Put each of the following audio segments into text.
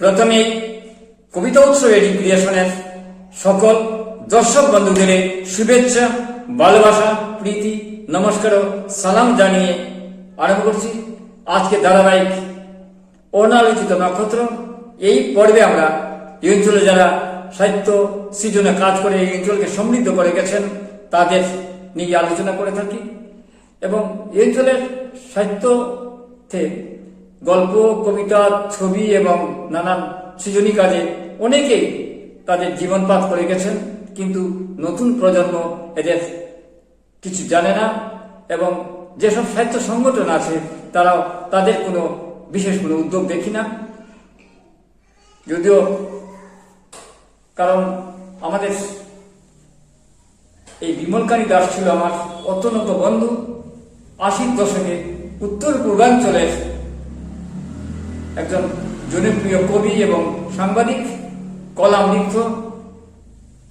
প্রথমে কবিতা উৎসব এডি ক্রিয়েশনের সকল দর্শক বন্ধুদের শুভেচ্ছা, ভালোবাসা, প্রীতি, নমস্কার ও সালাম জানিয়ে আরম্ভ করছি আজকে ধারাবাহিক অনালোচিত নক্ষত্র। এই পর্বে আমরা এই অঞ্চলে যারা সাহিত্য সৃজনে কাজ করে এই অঞ্চলকে সমৃদ্ধ করে গেছেন, তাদের নিয়ে আলোচনা করে থাকি। এবং এই অঞ্চলের সাহিত্যতে গল্প, কবিতা, ছবি এবং নানান সৃজনী কাজে অনেকেই তাদের জীবনপাত করে গেছেন, কিন্তু নতুন প্রজন্ম এদের কিছু জানে না এবং যেসব সাহিত্য সংগঠন আছে, তারাও তাদের কোনো বিশেষ কোনো উদ্যোগ দেখি না। যদিও কারণ আমাদের এই বিমলকারী দাস ছিল আমার অত্যন্ত বন্ধু। আশির দশকে উত্তর পূর্বাঞ্চলের একজন জনপ্রিয় কবি এবং সাংবাদিক, কলাম লিখত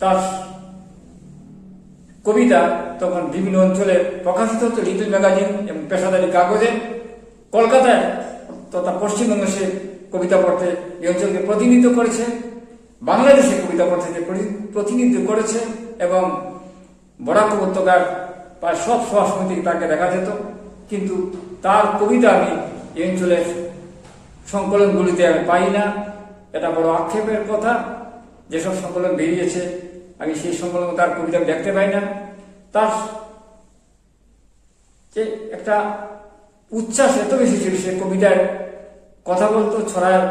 তার কবিতা তখন বিভিন্ন অঞ্চলে প্রকাশিত হতো লিটল ম্যাগাজিন এবং পেশাদারি কাগজে। কলকাতায় তথা পশ্চিমবঙ্গে সে কবিতা পড়তে এই অঞ্চলকে প্রতিনিধিত্ব করেছে। বাংলাদেশে কবিতা পড়তে প্রতিনিধিত্ব করেছে এবং বরাক উপত্যকার প্রায় সব সভা সমিতি তাকে দেখা যেত। কিন্তু তার কবিতা আমি এই অঞ্চলের সংকলনগুলিতে আমি পাই না। এটা বড় আক্ষেপের কথা। যেসব সংকলন বেরিয়েছে, আমি সেই সংকলন তার কবিতা দেখতে পাই না। তার যে একটা উচ্ছ্বাস এত বেশি ছিল, সে কবিতার কথা বলতো ছড়ার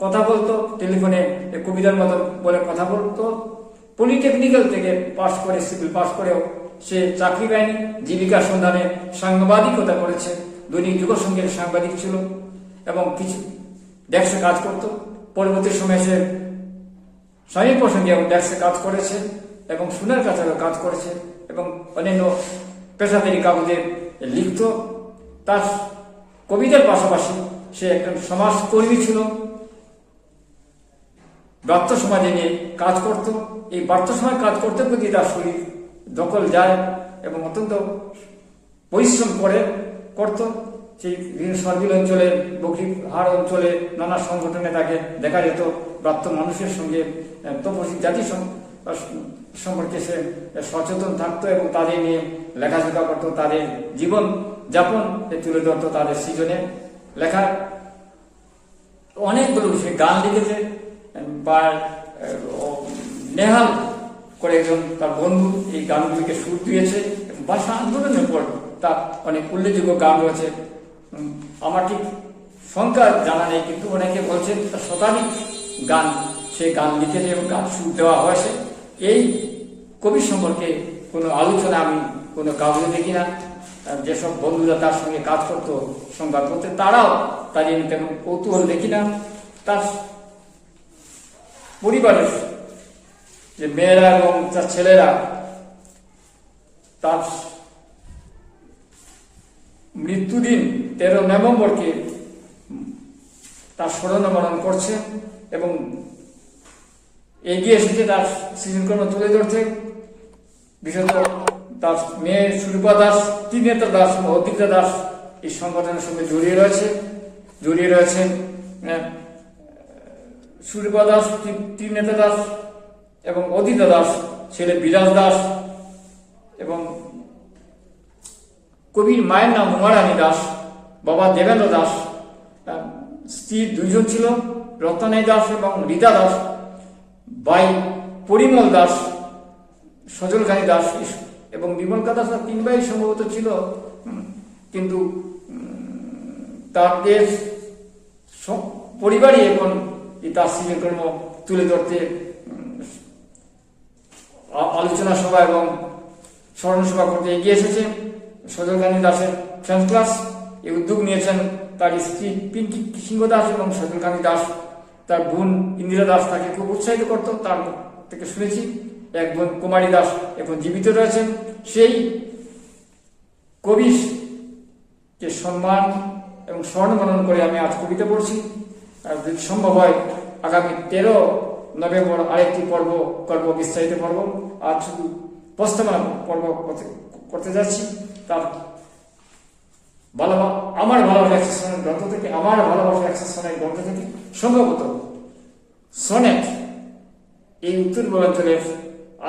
কথা বলতো, টেলিফোনে কবিতার মতো বলে কথা বলতো। পলিটেকনিক্যাল থেকে পাশ করে, সিভিল পাশ করেও সে চাকরি পায়নি। জীবিকার সন্ধানে সাংবাদিকতা করেছে। দৈনিক যুগসংঘের সাংবাদিক ছিল। এবং কিছু ডেস্কে কাজ করত। পরবর্তী সময়ে সে স্বামী প্রসঙ্গে এবং ডেস্কে কাজ করেছে এবং সুনার কাছারও কাজ করেছে এবং অন্যান্য পেশাদারি কাগজে লিখত। তার কবিতার পাশাপাশি সে একজন সমাজকর্মী ছিল। বার্ত সমাজে নিয়ে কাজ করত। এই বার্ত সমাজ কাজ করতে প্রতি তার শরীর দখল যায় এবং অত্যন্ত পরিশ্রম করে, করত। সেই সর্বিল অঞ্চলে বকরি হাড় অঞ্চলে নানা সংগঠনে তাকে দেখা যেত। প্রাপ্ত মানুষের সঙ্গে আহ, জাতি সম- সম্পর্কে সে সচেতন থাকতো এবং তাদের নিয়ে লেখালেখা করতো তাদের জীবন যাপন তুলে ধরতো তাদের সৃজনে। লেখা অনেকগুলো সে গান লিখেছে বা নেহাল করে একজন তার বন্ধু এই গানগুলিকে সুর দিয়েছে। ভাষা আন্দোলনের পর তার অনেক উল্লেখযোগ্য গান রয়েছে। আমার ঠিক সংখ্যা জানা নেই, কিন্তু অনেকে বলছেন তার শতাধিক গান সে গান লিখেছে এবং গান সুর দেওয়া হয়েছে, এই কবি সম্পর্কে কোনো আলোচনা আমি কোনো কাগজে দেখি না। যেসব বন্ধুরা তার সঙ্গে কাজ করতো, সংবাদ করতে তারাও তাদের তেমন কৌতূহল দেখি না। তার পরিবারের যে মেয়েরা এবং তার ছেলেরা, তার মৃত্যুদিন তেরো নভেম্বরকে তার স্মরণমরণ করছে এবং এগিয়ে এসেছে তার সৃজনকর্ম তুলে ধরছে। বিশেষত তার মেয়ে সুরূপা দাস ত্রিনেতা দাস এবং অদ্রিতা দাস এই সংগঠনের সঙ্গে জড়িয়ে রয়েছে। জড়িয়ে রয়েছেন আহ, সুরূপা দাস ত্রি- ত্রিনেতা দাস এবং অদিতা দাস ছেলে বিরাজ দাস এবং কবির মায়ের নাম উমারানী দাস, বাবা দেবেন্দ্র দাস স্ত্রী দুইজন ছিল রত্নানী দাস এবং রীতা দাস বাই পরিমল দাস সজলকানী দাস এবং বিমলকা দাস তিন ভাই সম্ভবত ছিল কিন্তু তাদের পরিবারই এখন এই তার সৃজনকর্ম তুলে ধরতে আলোচনা সভা এবং স্মরণ সভা করতে এগিয়ে এসেছে। সজলকানী দাসের ফ্রেন্স ক্লাস। এই উদ্যোগ নিয়েছেন তার স্ত্রী পিঙ্কি সিংহ দাস এবং সজলকানী দাস। তার বোন ইন্দিরা দাস তাকে খুব উৎসাহিত করত, তার থেকে শুনেছি। এক বোন কুমারী দাস এখন জীবিত রয়েছেন। সেই কবি কে সম্মান এবং মনন করে আমি আজ কবিতা পড়ছি। আর যদি সম্ভব হয়, আগামী তেরো নভেম্বর আরেকটি পর্ব করব বিস্তারিত পর্ব। আর শুধু প্রস্তাবনা পর্ব করতে যাচ্ছি। তার ভালো আমার ভালোবাসা অ্যাক্সেসনের গ্রন্থ থেকে, আমার ভালোবাসা অ্যাক্সেসনের গ্রন্থ থেকে সম্ভবত সনেট এই উত্তর পূর্বাঞ্চলের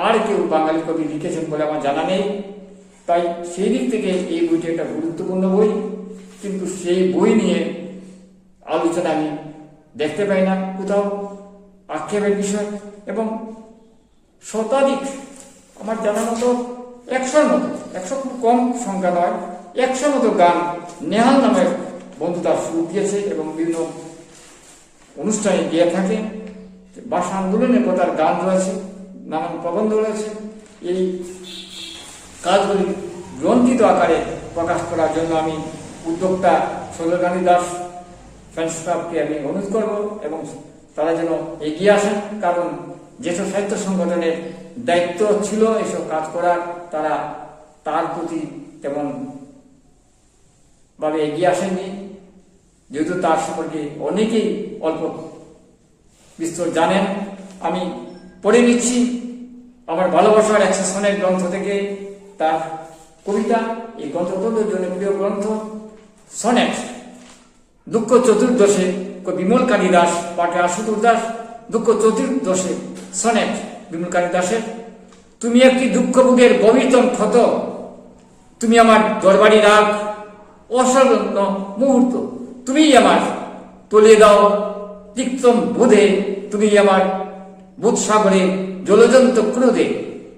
আর কেউ বাঙালি কবি লিখেছেন বলে আমার জানা নেই। তাই সেই দিক থেকে এই বইটি একটা গুরুত্বপূর্ণ বই, কিন্তু সেই বই নিয়ে আলোচনা আমি দেখতে পাই না কোথাও, আক্ষেপের বিষয় এবং শতাধিক আমার জানা মতো একশোর মতো, একশো খুব কম সংখ্যা নয় একশো মতো গান নেহাল নামের বন্ধু তার সুর দিয়েছে এবং বিভিন্ন অনুষ্ঠানে গিয়ে থাকে। ভাষা আন্দোলনের কথার গান রয়েছে, নানান প্রবন্ধ রয়েছে। এই কাজগুলি গ্রন্থিত আকারে প্রকাশ করার জন্য আমি উদ্যোক্তা সৌরগান্ধী দাস ফ্রেন্ডস ক্লাবকে আমি অনুরোধ করব এবং তারা যেন এগিয়ে আসেন, কারণ যেসব সাহিত্য সংগঠনের দায়িত্ব ছিল এসব কাজ করার তারা তার প্রতি তেমন ভাবে এগিয়ে আসেননি। যেহেতু তার সম্পর্কে অনেকেই অল্প বিস্তর জানেন, আমি পড়ে নিচ্ছি আমার ভালোবাসার অ্যাক্সেসনের গ্রন্থ থেকে। তার কবিতা, এই গ্রন্থ অত্যন্ত জনপ্রিয় গ্রন্থ সনেট। দুঃখ চতুর্দশে বিমল কালী দাস, পাঠে আশুতোষ দাস, দুঃখ চতুর্দশে সনেট বিমল কালী দাসের তুমি একটি দুঃখভোগের গভীরতম ক্ষত। তুমি আমার দরবারি রাগ অসাধারণ মুহূর্ত। তুমিই আমার তুলে দাও। তিক্তম বোধে তুমি আমার বুধ সাগরে জলজন্ত ক্রোধে।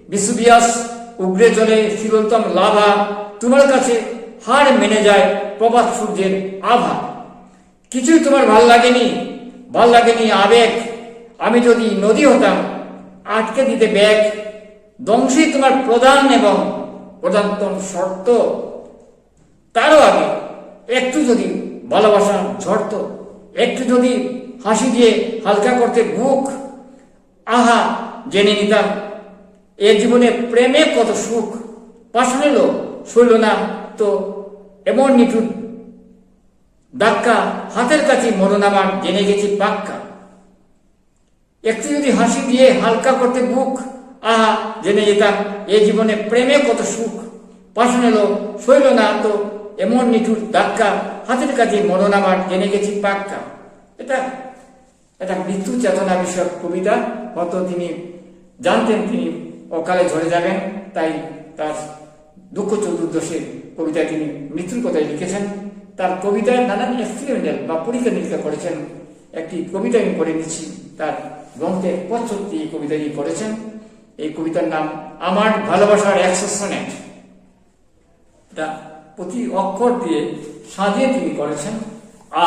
বিশ্ববিয়াস উগ্রে জলে শীতলতম লাভা। তোমার কাছে হার মেনে যায় প্রভাত সূর্যের আভা। কিছুই তোমার ভালো লাগেনি। ভালো লাগেনি আবেগ। আমি যদি নদী হতাম, আটকে দিতে ব্যাগ ধ্বংসই তোমার প্রধান এবং প্রধানতম শর্ত, তারও আগে একটু যদি ভালোবাসা ঝরত, একটু যদি হাসি দিয়ে হালকা করতে বুক আহা, জেনে নিতাম, এ জীবনে প্রেমে কত সুখ এলো শৈল না তো এমন নিঠুর ধাক্কা হাতের কাছে মরণ আমার, জেনে গেছি পাক্কা। একটু যদি হাসি দিয়ে হালকা করতে বুক, আহা, জেনে যেতাম এ জীবনে প্রেমে কত সুখ। পাশান এলো শৈল না তো এমন নিঠুর ধাক্কা, হাতের কাছে মরণ আমার জেনে গেছি পাক্কা। এটা এটা মৃত্যু চেতনা বিষয়ক কবিতা, হয়তো তিনি জানতেন তিনি অকালে ঝরে যাবেন, তাই তার দুঃখ চতুর্দশের কবিতায় তিনি মৃত্যুর কথাই লিখেছেন। তার কবিতায় নানান এক্সপেরিমেন্টাল বা পরীক্ষা নিরীক্ষা করেছেন। একটি কবিতা আমি পড়ে নিচ্ছি। তার গ্রন্থে পঁচত্তি কবিতাটি করেছেন এই কবিতার নাম আমার ভালোবাসার একশো সনেট এটা প্রতি অক্ষর দিয়ে সাজিয়ে তিনি করেছেন। আ,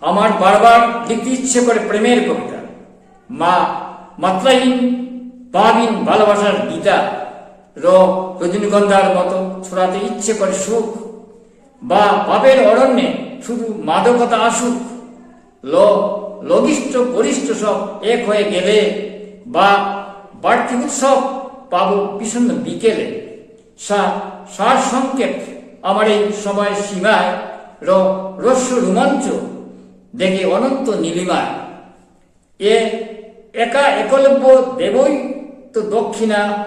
আমার বারবার লিখতে ইচ্ছে করে প্রেমের কবিতা। মা মাত্রাহীন ভাবিন ভালোবাসার গীতা। র, রজনীগন্ধার মতো ছড়াতে ইচ্ছে করে সুখ। বা পাপের অরণ্যে শুধু মাদকতা আসুক। ল লঘিষ্ঠ গরিষ্ঠ সব এক হয়ে গেলে বা বাড়তি উৎসব পাবো বিষণ্ণ বিকেলে। সার সংকেত আমার এই সময় সীমায় রস্য রোমাঞ্চ দেখে অনন্ত নীলিমায়। এ, একা একলব্য দেবই তো দক্ষিণা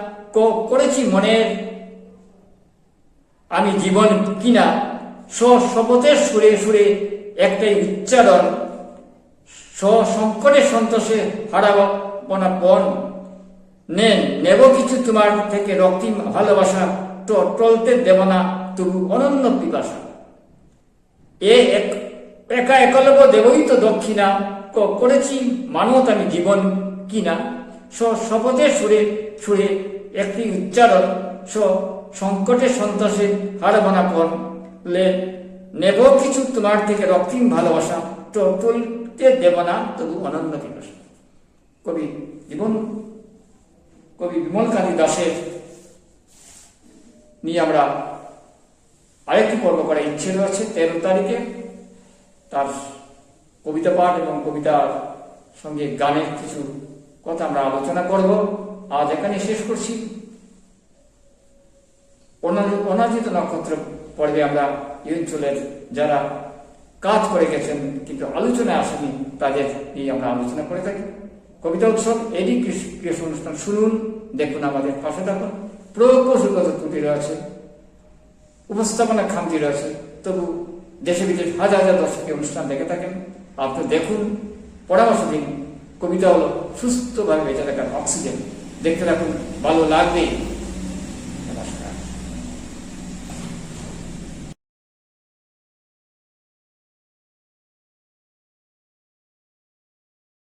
করেছি মনের আমি জীবন কিনা। স্বশপথের সুরে একটাই উচ্চারণ সংকটে সন্তোষে হারাবো না পণ নেন নেব কিছু তোমার থেকে রক্তিম ভালোবাসা টলতে দেব না তবু অনন্য পিপাসা। এ এক- একা একলব্য দেবই তো দক্ষিণা করেছি মানত আমি জীবন কিনা। শপথে সুরে সুরে একটি উচ্চারণ স সংকটে সন্তোষে হারবানা পণ লে, নেব কিছু তোমার থেকে রক্তিম ভালোবাসা তো টলতে দেব না তবু অনন্য পিপাসা কবি জীবন কবি বিমলকান্তি দাসের নিয়ে আমরা আরেকটি পর্ব করার ইচ্ছে রয়েছে, তেরো তারিখে। তার কবিতা পাঠ এবং কবিতার সঙ্গে গানের কিছু কথা আমরা আলোচনা করব। আজ এখানে শেষ করছি। অনাজিত নক্ষত্র পর্বে আমরা এই অঞ্চলের যারা কাজ করে গেছেন, কিন্তু আলোচনায় আসেনি তাদের নিয়ে আমরা আলোচনা করে থাকি। কবিতা উৎসব, এরই কৃষি অনুষ্ঠান শুনুন, দেখুন আমাদের পাশে থাকুন। প্রকৌশলগত ত্রুটি রয়েছে, উপস্থাপনা খামতি রয়েছে, তবু দেশে বিদেশে হাজার হাজার দর্শক অনুষ্ঠান দেখে থাকেন। আপনি দেখুন, পরামর্শ দিন, কবিতা হলো সুস্থভাবে বেঁচে থাকার অক্সিজেন। দেখতে থাকুন, ভালো লাগবে।